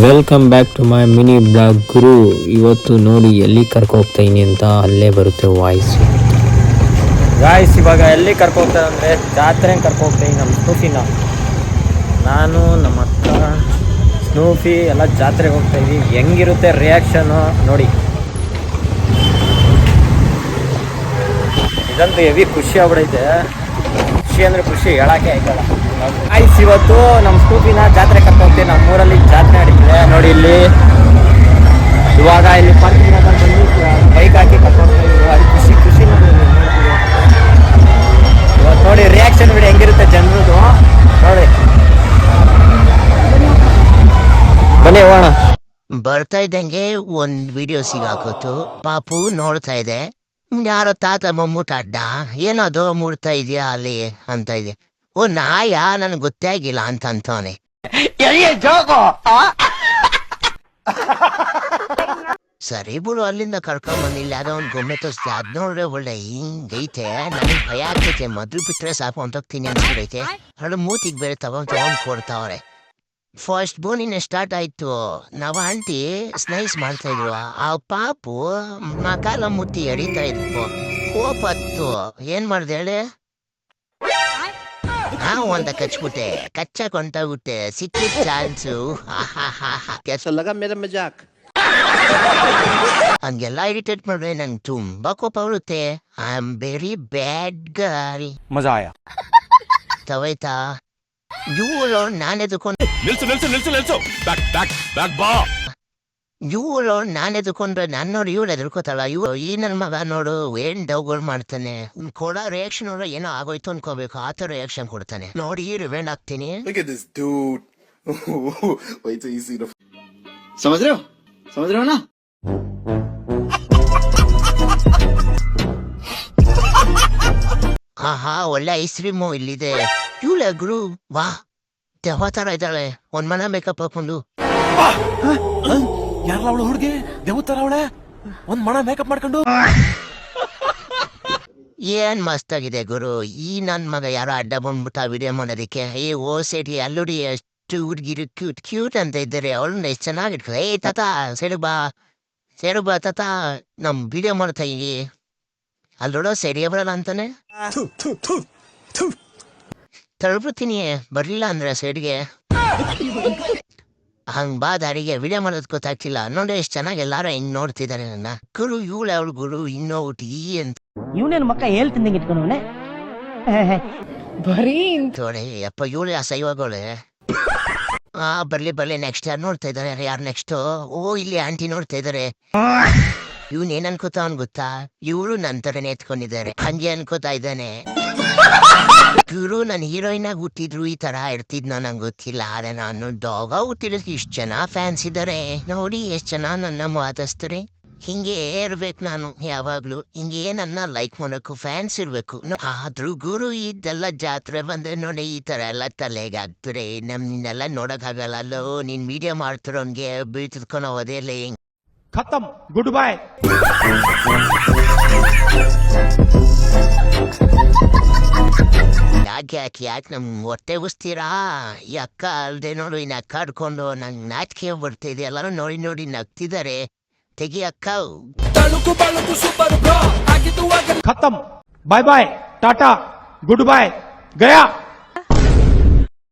Welcome back to my mini blog ಗುರು ಇವತ್ತು ನೋಡಿ ಎಲ್ಲಿ ಕರ್ಕೊ ಹೋಗ್ತಾಯಿನಿ ಅಂತ ಅಲ್ಲೇ ಬರುತ್ತೆ ವಾಯ್ಸ್. ವಾಯ್ಸ್ ಇವಾಗ ಎಲ್ಲಿ ಕರ್ಕೋಗ್ತಾರೆ ಅಂದರೆ ಜಾತ್ರೆ ಕರ್ಕೊ ಹೋಗ್ತಾಯಿನಿ ನಮ್ಮ ಸ್ನೂಫಿನ. ನಾನು, ನಮ್ಮ ಅಕ್ಕ, ಸ್ನೂಫಿ ಎಲ್ಲ ಜಾತ್ರೆಗೆ ಹೋಗ್ತಾಯಿದ್ವಿ ಹೆಂಗಿರುತ್ತೆ ರಿಯಾಕ್ಷನು ನೋಡಿ. ಇದಂತೂ ಹೆವಿ ಖುಷಿ ಆಗ್ಬಿಡೈತೆ. ಖುಷಿ ಅಂದರೆ ಖುಷಿ ಹೇಳಕ್ಕೆ ಆಯ್ತಲ್ಲ. ಆಯ್ಸ್ ಇವತ್ತು ನಮ್ಮ ಸ್ಕೂಟಿನ ಜಾತ್ರೆ ಕರ್ಕೊಂಡು ಹೋಗ್ತೀವಿ ನಮ್ಮ ಬನ್ನಿ ಹೋಗೋಣ. ಬರ್ತಾ ಇದ್ದಂಗೆ ಒಂದ್ ವಿಡಿಯೋ ಸಿಗಾಕೋತು ಪಾಪು ನೋಡ್ತಾ ಇದೆ. ಯಾರೋ ತಾತ ಮಮ್ಮೂಟ ಅಡ್ಡ ಏನದು ಮುಡ್ತಾ ಇದೆಯಾ ಅಲ್ಲಿ ಅಂತ ಇದೆ. ಓ ನಾಯ ನನ್ ಗೊತ್ತೇ ಆಗಿಲ್ಲ ಅಂತ ಅಂತವನೆ ಸರಿ ಬಿಡು ಅಲ್ಲಿಂದ ಕರ್ಕೊಂಡ್ ಬಂದಿಲ್ಲ ಯಾರೋ ಒಂದು ಗೊಂಬೆ ತೋರಿಸ್ತೆ ಅದ್ ನೋಡ್ರೆ ಒಳ್ಳೆ ಹಿಂಗೈತೆ ನನಗೆ ಭಯ ಆಗ್ತೈತೆ. ಮದ್ವೆ ಬಿಟ್ರೆ ಸಾಕು ಹೋಗ್ತೀನಿ ಅನ್ಸ್ಬಿಡೈತೆ. ಹಳ್ಳು ಮೂತಿಗೆ ಬೇರೆ ತಗೊಂಡ್ ತಗೊಂಡ್ ಕೊಡ್ತಾವ್ರೆ. ಫಸ್ಟ್ ಬೋನಿನ ಸ್ಟಾರ್ಟ್ ಆಯ್ತು. ನಾವು ಆಂಟಿ ಸ್ನೈಸ್ ಮಾಡ್ತಾ ಇದ್ವು. ಆ ಪಾಪು ಮಕಾಲ ಮುಟ್ಟಿ ಎಡಿತಾ ಇದ್ವು ಕೋಪತ್ತು ಏನ್ ಮಾಡ್ದೆ ಹೇಳಿ? ಹಾ ಒಂದ ಕಚ್ಬಿಟ್ಟೆ. ಕಚ್ಚಕ್ ಹೊಂಟಾಗುತ್ತೆ ಸಿಕ್ಕಿ ಚಾನ್ಸು. ಕೆಲಸಲ್ಲಗ ಮೇದ ಮಜಾಕ್. ಹಂಗೆಲ್ಲ ಇರಿಟೇಟ್ ಮಾಡಿದ್ರೆ ನಂಗೆ ತುಂಬಾ ಕೋಪ ಬರುತ್ತೆ. ಐ ಆಮ್ ವೆರಿ ಬ್ಯಾಡ್ ಗಾರಿ ಮಜಾ ತವೈತಾ ಇವರು ನಾನು ಎದುಕೊಂಡು ನಿಲ್ಸು ನಿಲ್ಸು ನಿಲ್ಸು ನಿಲ್ಸು ಬ್ಯಾಕ್ ಬ್ಯಾಕ್ ಬ್ಯಾಕ್ ಬಾ ಇವ್ರು ನಾನು ಎದ್ಕೊಂಡ್ರೆ ನಾನು ನೋಡಿ ಇವ್ರು ಎದ್ಕೋತಾಳ ಇವ್ರು ಈ ನನ್ನ ಮಗ ನೋಡು ಏನ್ ಡೌಗಳು ಮಾಡ್ತಾನೆ ಕೊಡೋ ರಿಯಾಕ್ಷನ್ ನೋಡ್ರೆ ಏನೋ ಆಗೋಯ್ತು ಅನ್ಕೋಬೇಕು ಆ ಥರ ರಿಯಾಕ್ಷನ್ ಕೊಡ್ತಾನೆ ನೋಡಿ ರಿವೆಂಡ್ ಆಗ್ತೀನಿ Look at this dude. Wait till you see the. समझ रहे हो समझ रहे हो ना ಆಹಾ ಒಳ್ಳೆ ಐಸ್ ಕ್ರೀಮು ಇಲ್ಲಿದೆ ಗುರು ವಾ ದೆವ್ವ ಥರ ಇದ್ದಾಳೆ ಒಂದ್ ಮನ ಮೇಕಪ್ ಹಾಕೊಂಡು ಯಾರಲ್ಲ ಅವಳು ಹುಡುಗಿ ದೇವತರ ಅವಳೆ ಒಂದ್ ಮಣ ಮೇಕಪ್ ಮಾಡ್ಕೊಂಡು ಏನ್ ಮಸ್ತ್ ಆಗಿದೆ ಗುರು ಈ ನನ್ ಮಗ ಯಾರೋ ಅಡ್ಡ ಬಂದ್ಬಿಟ್ಟ ವಿಡಿಯೋ ಮಾಡೋದಕ್ಕೆ ಏ ಓ ಸೇಟಿ ಅಲ್ಲುಡಿ ಎಷ್ಟು ಹುಡುಗಿರು ಕ್ಯೂಟ್ ಕ್ಯೂಟ್ ಅಂತ ಇದ್ದಾರೆ ಅವಳನ್ನ ಎಷ್ಟು ಚೆನ್ನಾಗಿಟ್ಕೊ ಏ ತಾತ ಸೇರು ಬಾ ಸೇರು ಬಾ ತಾತ ನಮ್ ವಿಡಿಯೋ ಮಾಡ್ತಾ ಈ ಅಲ್ಲೋಡೋ ಸೆರಿಯ ಬರಲ್ಲ ಅಂತಾನೆ ತಳ್ಬಿಡ್ತೀನಿ ಬರಲಿಲ್ಲ ಅಂದ್ರೆ ಸೈಡ್ಗೆ. ಹಂಗ್ ಬಾ ದಾರಿಗೆ ವಿಡಿಯೋ ಮಾಡೋದ್ ಗೊತ್ತಾಗ್ತಿಲ್ಲ. ನೋಡಿ ಎಷ್ಟು ಚೆನ್ನಾಗಿ ಎಲ್ಲಾರು ಹಿಂಗ್ ನೋಡ್ತಿದ್ದಾರೆ ನನ್ನ. ಗುರು ಇವಳು ಅವಳು ಗುರು ಇನ್ನೋಗ್ಬಿಟ್ಟು ಈ ಅಂತ. ಇವನೇನು ಮಕ್ಕ ಹೇಳ್ತಿದ್ದಂಗೆ ಇಟ್ಕೊಂಡವನೆ ತೋಡೆ ಅಪ್ಪ ಇವಳು ಆ ಸೈವಾಗೋಳೆ. ಆ ಬರ್ಲಿ ಬರ್ಲಿ ನೆಕ್ಸ್ಟ್ ಯಾರು ನೋಡ್ತಾ ಇದ್ದಾರೆ ಯಾರು ನೆಕ್ಸ್ಟ್ ಓ ಇಲ್ಲಿ ಆಂಟಿ ನೋಡ್ತಾ ಇದ್ದಾರೆ ಇವನ್ ಏನ್ ಅನ್ಕೋತಾ ಅವ್ನ್ ಗೊತ್ತಾ? ಇವಳು ನನ್ ತರನೇ ಎತ್ಕೊಂಡಿದ್ದಾರೆ. ಹಂಗೆ ಅನ್ಕೋತಾ ಇದ್ದಾನೆ. ಗುರು ನನ್ನ ಹೀರೋಯಿನ ಆಗಿ ಹುಟ್ಟಿದ್ರು ಈ ತರ ಇರ್ತಿದ್ ನನಗೆ ಗೊತ್ತಿಲ್ಲ ಆದ್ರೆ ನಾನು ಡೋಗ ಹುಟ್ಟಿರೋದು ಇಷ್ಟು ಜನ ಫ್ಯಾನ್ಸ್ ಇದ್ದಾರೆ ನೋಡಿ ಎಷ್ಟು ಜನ ನನ್ನ ಮಾತಾಡ್ತಾರೆ ಹಿಂಗೆ ಇರ್ಬೇಕು ನಾನು, ಯಾವಾಗಲೂ. ಹಿಂಗೆ ನನ್ನ ಲೈಕ್ ಮಾಡೋಕ್ಕೂ ಫ್ಯಾನ್ಸ್ ಇರ್ಬೇಕು. ಆದ್ರೂ ಗುರು ಇದ್ದೆಲ್ಲ ಜಾತ್ರೆ ಬಂದ್ರೆ ನೋಡಿ, ಈ ತರ ಎಲ್ಲ ತಲೆಗಾಗ್ತಾರೆ. ನಮ್ನೆಲ್ಲ ನೋಡಕ್ಕಾಗಲ್ಲ. ಅಲ್ಲೋ ನೀನ್ ಮೀಡಿಯಾ ಮಾಡ್ತಿರೋನ್ಗೆ ಬೀಳ್ತಿದ್ಕೊಂಡು ಹೋದೆ ಇಲ್ಲ ಹಿಂಗ್ ಖತಮ್. ಗುಡ್ ಬಾಯ್ ಯಾಕೆ ಯಾಕೆ ನಮ್ಗೆ ಹೊಟ್ಟೆ ಉಸ್ತೀರಾ? ಅಕ್ಕ ಅಲ್ಲದೆ ನೋಡು ಇನ್ನು ಕಡ್ಕೊಂಡು ನಂಗೆ ನಾಚಿಕೆ ಬರ್ತಿದೆ ಎಲ್ಲರೂ ನೋಡಿ ನೋಡಿ ನಗ್ತಿದ್ದಾರೆ. ತೆಗಿ ಅಕ್ಕ. ತಳುಕು ಬಳುಕು ಸೂಪರ್ ಬ್ರೋ. ಆಗಿದ್ದು ಖತಮ್. ಬಾಯ್ ಬಾಯ್ ಟಾಟಾ ಗುಡ್ ಬಾಯ್ ಗಯಾ